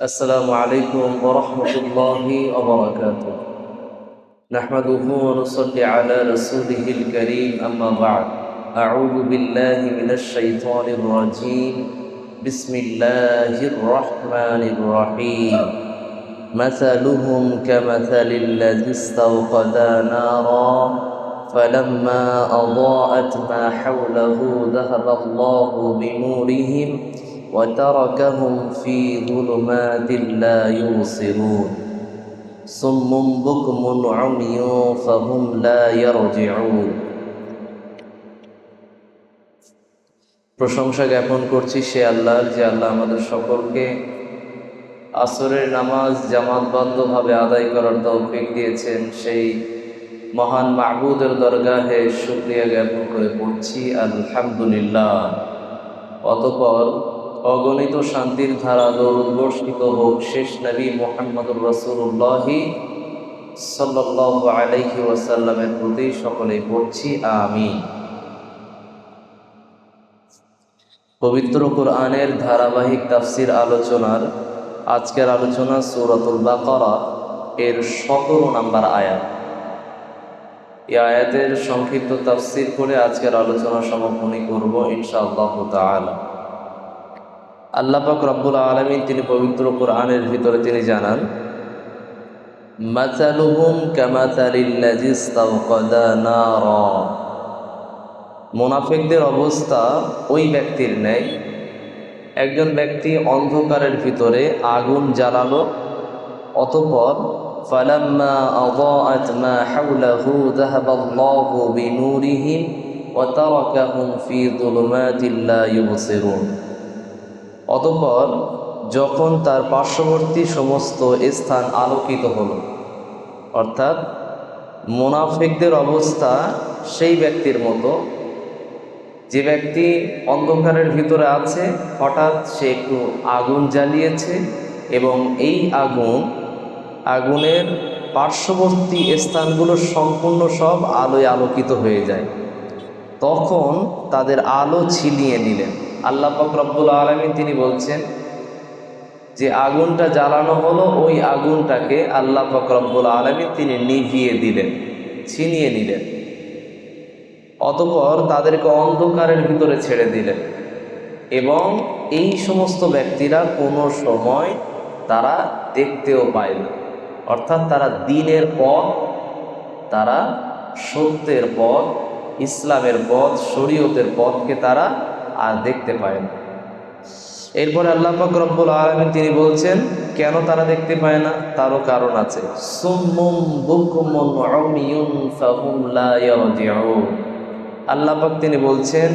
السلام عليكم ورحمة الله وبركاته. نحمده ونصلي على رسوله الكريم أما بعد. أعوذ بالله من الشيطان الرجيم. بسم الله الرحمن الرحيم. مثلهم كمثل الذي استوقد نارا فلما أضاءت ما حوله ذهب الله بنورهم وتركهم في ظلمات لا يبصرون صم بكم عمي فهم لا يرجعون প্রশংসা জ্ঞাপন করছি সে আল্লাহর যে আল্লাহ আমাদের সকলকে আসরের নামাজ জামাতবদ্ধভাবে আদায় করার তৌফিক দিয়েছেন সেই মহান মাহবুদের দরগাহে শুক্রিয়া জ্ঞাপন করে পড়ছি আলহামদুলিল্লাহ অতপর অগণিত শান্তির ধারা দৌড় বর্ষিত হোক, শেষ নবী মোহাম্মদুর রসুল্লাহি সাল্লাহ ওয়াসাল্লামের প্রতি সকলেই পড়ছি আমি পবিত্র কোরআনের ধারাবাহিক তাফসির আলোচনার আজকের আলোচনা সূরাতুল বাকারা, এর সতেরো নাম্বার আয়াত। এই আয়াতের সংক্ষিপ্ত তাফসির করে আজকের আলোচনা সমাপনী করব ইনশাআল্লাহ তাআলা। আল্লাহ পাক রব্বুল আলমী তিনি পবিত্র কোরআনের ভিতরে তিনি জানান মাতালুহুম মোনাফিকদের অবস্থা ওই ব্যক্তির ন্যায় একজন ব্যক্তি অন্ধকারের ভিতরে আগুন জ্বালালো, অতঃপর ফালাম্মা ইউবসিরুন। অতঃপর যখন তার পার্শ্ববর্তী সমস্ত স্থান আলোকিত হল, অর্থাৎ মোনাফিকদের অবস্থা সেই ব্যক্তির মতো, যে ব্যক্তি অন্ধকারের ভিতরে আছে, হঠাৎ সে একটু আগুন জ্বালিয়েছে এবং এই আগুন, আগুনের পার্শ্ববর্তী স্থানগুলো সম্পূর্ণ সব আলোয় আলোকিত হয়ে যায়। তখন তাদের আলো ছিনিয়ে নিলেন। আল্লাহ রব্বুল আলমী তিনি বলছেন যে আগুনটা জ্বালানো হলো, ওই আগুনটাকে আল্লাহ রব্বুল আলমী তিনি নিভিয়ে দিলেন, ছিনিয়ে নিলেন। অতপর তাদেরকে অন্ধকারের ভিতরে ছেড়ে দিলেন এবং এই সমস্ত ব্যক্তিরা কোনো সময় তারা দেখতেও পায় না। অর্থাৎ তারা দিনের পথ, তারা সত্যের পথ, ইসলামের পথ, শরীয়তের পথকে তারা আর দেখতে পায় না এরপরে আল্লাহ পাক রব্বুল আলমিন তিনি বলছেন কেন তারা দেখতে পায় না? তারও কারণ আছে। আল্লাহ পাক তিনি বলছেন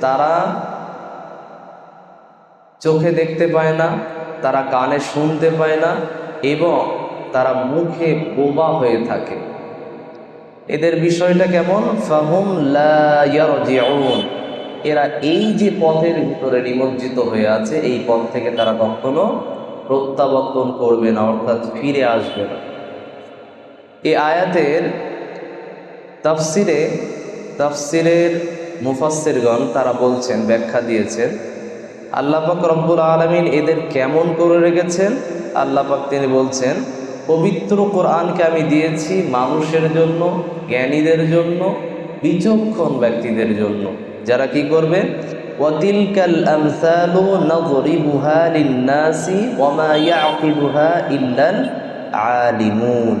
তারা চোখে দেখতে পায় না তারা কানে শুনতে পায় না এবং তারা মুখে বোবা হয়ে থাকে। এদের বিষয়টা কেমন? ফাহুম লা ইয়ারজিউন। এরা এই যে পথের ভিতরে নিমজ্জিত হয়ে আছে, এই পথ থেকে তারা কখনো প্রত্যাবর্তন করবে না, অর্থাৎ ফিরে আসবে না। এই আয়াতের তাফসিরে, তাফসিরের মুফাসিরগণ তারা বলছেন, ব্যাখ্যা দিয়েছেন আল্লাপাক রব্বুল আলমিন এদের কেমন করে রেখেছেন? আল্লাপাক তিনি বলছেন, পবিত্র কোরআনকে আমি দিয়েছি মানুষের জন্য, জ্ঞানীদের জন্য, বিচক্ষণ ব্যক্তিদের জন্য। যারা কি করবে? আলিমুন।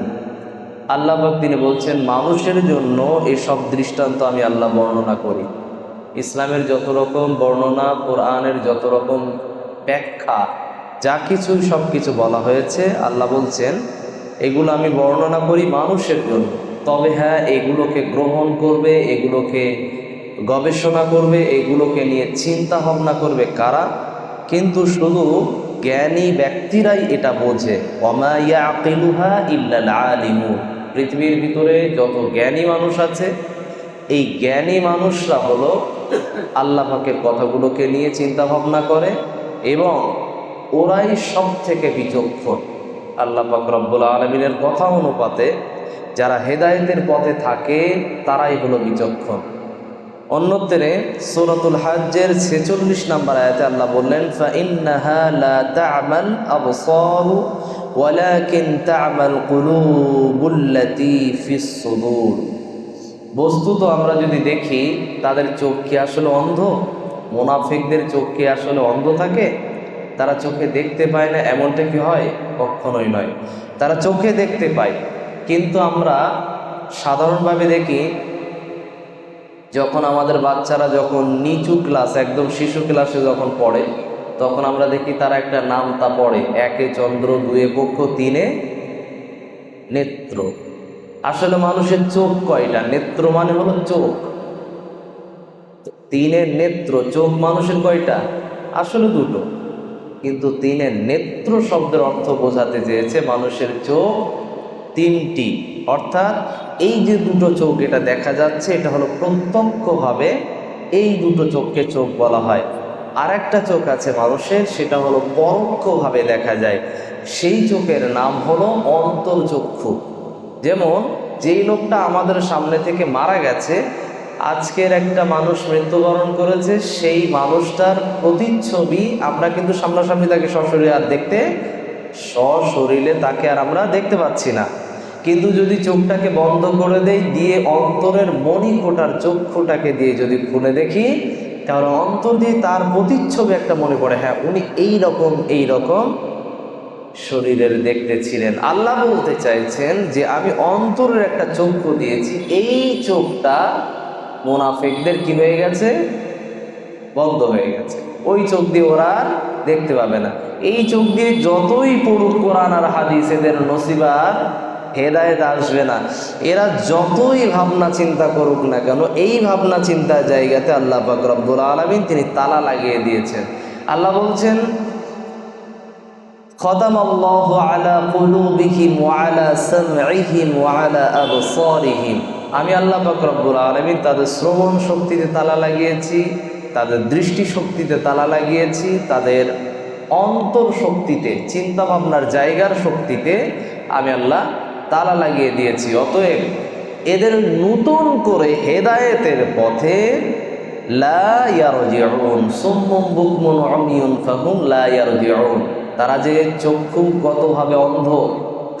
আল্লাহ তিনি বলছেন, মানুষের জন্য এসব দৃষ্টান্ত আমি আল্লাহ বর্ণনা করি। ইসলামের যত রকম বর্ণনা, কোরআনের যত রকম ব্যাখ্যা, যা কিছু সব কিছু বলা হয়েছে, আল্লাহ বলছেন, এগুলো আমি বর্ণনা করি মানুষের জন্য। তবে হ্যাঁ এগুলোকে গ্রহণ করবে, এগুলোকে গবেষণা করবে, এগুলোকে নিয়ে চিন্তা ভাবনা করবে কারা? কিন্তু শুধু জ্ঞানী ব্যক্তিরাই এটা বোঝে। অমাইয়া আকিলুহা আলিমু পৃথিবীর ভিতরে যত জ্ঞানী মানুষ আছে, এই জ্ঞানী মানুষরা হলো আল্লাহ পাকের কথাগুলোকে নিয়ে চিন্তা ভাবনা করে এবং ওরাই সব থেকে বিচক্ষণ। আল্লাহ পাক রব্বুল আলমিনের কথা অনুপাতে যারা হেদায়েতের পথে থাকে, তারাই হলো বিচক্ষণ। অন্যত্রে সূরাতুল হাজ্জের ছেচল্লিশ নম্বর আয়াতে আল্লাহ বললেন লা তা'মাল আবসারু ওয়ালাকিন তা'মাল কুলুবুল্লাতী ফিস সুদূর। বস্তুত আমরা যদি দেখি, তাদের চোখ কি আসলে অন্ধ? মোনাফিকদের চোখ কি আসলে অন্ধ থাকে? তারা চোখে দেখতে পায় না, এমনটা কি হয়? কখনোই নয়। তারা চোখে দেখতে পায়। কিন্তু আমরা সাধারণভাবে দেখি যখন আমাদের বাচ্চারা যখন নিচু ক্লাস একদম শিশু ক্লাসে যখন পড়ে, তখন আমরা দেখি তারা একটা নাম তা পড়ে, একে চন্দ্র, দুয়ে পক্ষ, তিনে নেত্র। আসলে মানুষের চোখ কয়টা? নেত্র মানে হলো চোখ। তিনের নেত্র, চোখ মানুষের কয়টা? আসলে দুটো। কিন্তু তিনের নেত্র শব্দের অর্থ বোঝাতে চেয়েছে মানুষের চোখ তিনটি, অর্থাৎ এই যে দুটো চোখ এটা দেখা যাচ্ছে, এটা হলো প্রত্যক্ষভাবে এই দুটো চোখকে চোখ বলা হয়। আর একটা চোখ আছে মানুষের, সেটা হলো পরোক্ষভাবে দেখা যায়। সেই চোখের নাম হলো অন্তর্চক্ষু যেমন, যেই লোকটা আমাদের সামনে থেকে মারা গেছে, আজকের একটা মানুষ মৃত্যুবরণ করেছে, সেই মানুষটার প্রতিচ্ছবি আমরা কিন্তু সামনাসামনি তাকে সশরীরে আর দেখতে, সশরীরে তাকে আর আমরা দেখতে পাচ্ছি না। কিন্তু যদি চোখটাকে বন্ধ করে দেই, দিয়ে অন্তরের মণিকোটার চক্ষুটাকে দিয়ে যদি খুলে দেখি, তাহলে অন্তর দিয়ে তার প্রতিচ্ছবি একটা মনে পড়ে হ্যাঁ উনি এই রকম এই রকম শরীরের দেখতে ছিলেন। আল্লাহ বলতে চাইছেন যে, আমি অন্তরের একটা চক্ষু দিয়েছি, এই চোখটা মোনাফেকদের কি হয়ে গেছে? বন্ধ হয়ে গেছে। ওই চোখ দিয়ে ওরা দেখতে পাবে না। এই চোখ দিয়ে যতই পড়ুক কোরআন আর হাদিস, এদের নসিবার হেদায়েত আসবে না। এরা যতই ভাবনা চিন্তা করুক না কেন, এই ভাবনা চিন্তার জায়গাতে আল্লাহ পাক রব্বুল আলমিন তিনি তালা লাগিয়ে দিয়েছেন। আল্লাহ বলছেন, খতাম আল্লাহ আলা কুলুবিহিম ওয়ালা সামঈহিম ওয়ালা আবসারিহিম। আমি আল্লাহ পাক রব্বুল আলামিন তাদের শ্রবণ শক্তিতে তালা লাগিয়েছি, তাদের দৃষ্টি শক্তিতে তালা লাগিয়েছি, তাদের অন্তর শক্তিতে, চিন্তা ভাবনার জায়গার শক্তিতে আমি আল্লাহ তালা লাগিয়ে দিয়েছি। অতএব এদের নতুন করে হেদায়েতের পথে তারা যে চক্ষুগতভাবে অন্ধ,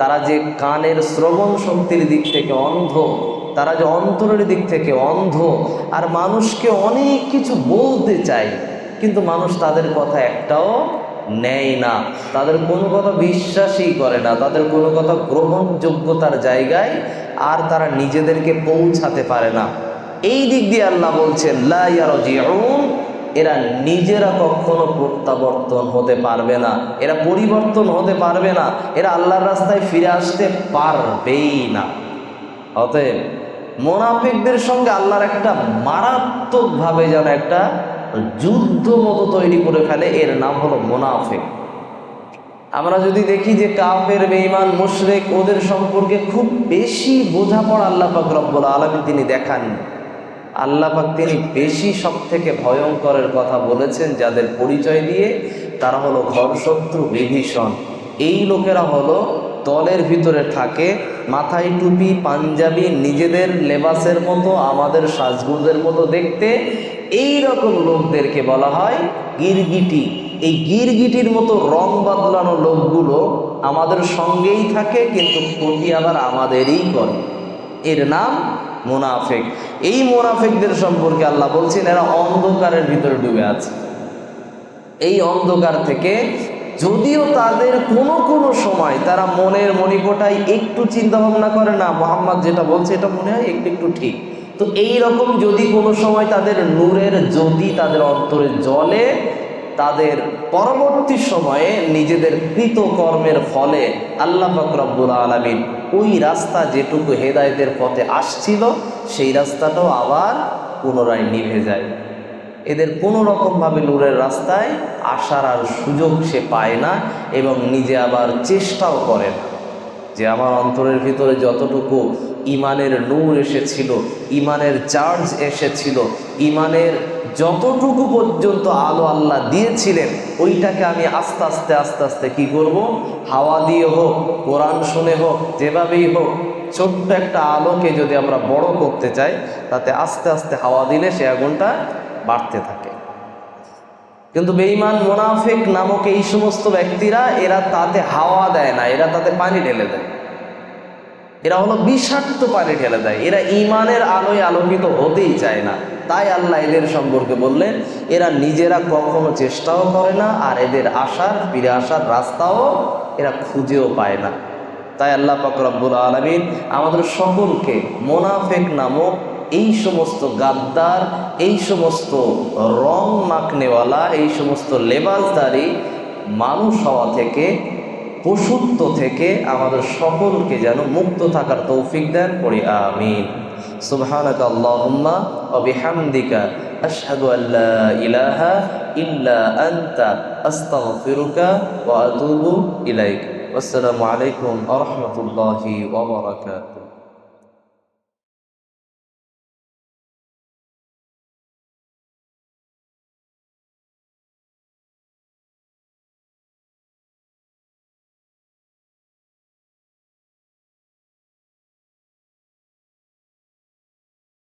তারা যে কানের শ্রবণ শক্তির দিক থেকে অন্ধ, তারা যে অন্তরের দিক থেকে অন্ধ, আর মানুষকে অনেক কিছু বলতে চায়, কিন্তু মানুষ তাদের কথা একটাও নেয় না। তাদের কোনো কথা বিশ্বাসই করে না। তাদের কোনো কথা গ্রহণযোগ্যতার জায়গায় আর তারা নিজেদেরকে পৌঁছাতে পারে না। এই দিক দিয়ে আল্লাহ বলছেন এরা নিজেরা কখনো প্রত্যাবর্তন হতে পারবে না। এরা পরিবর্তন হতে পারবে না। এরা আল্লাহর রাস্তায় ফিরে আসতে পারবেই না। অতএব মোনাফিকদের সঙ্গে আল্লাহর একটা মারাত্মকভাবে যেন একটা যুদ্ধ মতো তৈরি করে ফেলে, এর নাম হলো মোনাফিক। আমরা যদি দেখি যে কাফের, বেঈমান, মুশরেক, ওদের সম্পর্কে খুব বেশি বোঝাপড়া আল্লাহ পাক রব্বুল আলমী তিনি দেখান আল্লাহ পাক তিনি বেশি সব থেকে ভয়ঙ্করের কথা বলেছেন, যাদের পরিচয় দিয়ে তারা হলো ঘরশত্রু, বিভীষণ। এই লোকেরা হলো দলের ভিতরে থাকে, মাথায় টুপি, পাঞ্জাবি, নিজেদের লেবাসের মতো, আমাদের সাজগুজের মতো দেখতে এই রকম লোকদেরকে বলা হয় গিরগিটি। এই গিরগিটির মতো রং বদলানো লোকগুলো আমাদের সঙ্গেই থাকে, কিন্তু ক্ষতি আবার আমাদেরই করে। এর নাম মোনাফেক। এই মোনাফেকদের সম্পর্কে আল্লাহ বলছেন, এরা অন্ধকারের ভিতরে ডুবে আছে। এই অন্ধকার থেকে যদিও তাদের কোনো কোনো সময় তারা মনের মণিকোটায় একটু চিন্তা ভাবনা করে না, মোহাম্মদ যেটা বলছে এটা মনে হয় একটু একটু ঠিক। তো এই রকম যদি কোনো সময় তাদের নূরের যদি তাদের অন্তরে জলে তাদের পরবর্তী সময়ে নিজেদের কৃত কর্মের ফলে আল্লাহ ফাকরাবুল আলমিন ওই রাস্তা যেটুকু হেদায়তের পথে আসছিল, সেই রাস্তাটাও আবার পুনরায় নিভে যায়। এদের কোনো রকমভাবে নূরের রাস্তায় আসার আর সুযোগ সে পায় না এবং নিজে আবার চেষ্টাও করে না। যে আমার অন্তরের ভিতরে যতটুকু ইমানের নূর এসেছিল, ইমানের চার্জ এসেছিল, ইমানের যতটুকু পর্যন্ত আলো আল্লাহ দিয়েছিলেন, ওইটাকে আমি আস্তে আস্তে আস্তে আস্তে কি করব? হাওয়া দিয়ে হোক, কোরআন শুনে হোক, যেভাবেই হোক, ছোট্ট একটা আলোকে যদি আমরা বড় করতে চাই, তাতে আস্তে আস্তে হাওয়া দিলে সে আগুনটা বাড়তে থাকে। কিন্তু বেঈমান মোনাফেক নামক এই সমস্ত ব্যক্তিরা, এরা তাতে হাওয়া দেয় না, এরা তাতে পানি ঢেলে দেয়। এরা হলো বিষাক্ত পানি ঢেলে দেয়। এরা ইমানের আলোয় আলোকিত হতেই চায় না। তাই আল্লাহ এদের সম্পর্কে বললেন, এরা নিজেরা কখনো চেষ্টাও করে না, আর এদের আসার, ফিরে আসার রাস্তাও এরা খুঁজেও পায় না। তাই আল্লাহ পাকরাবুল আলমিন আমাদের সকলকে মোনাফেক নামক এই সমস্ত গাদ্দার, এই সমস্ত রং মাখনেওয়ালা এই সমস্ত লেবাসদারি মানুষ হওয়া থেকে, পশুত্ব থেকে আমাদের সকলকে যেন মুক্ত থাকার তৌফিক দেন, পড়ি আমিন। সুবহানাকা আল্লাহুম্মা ওয়া বিহামদিকা ইলাহা ইল্লা ইলাইক। আসসালামু আলাইকুম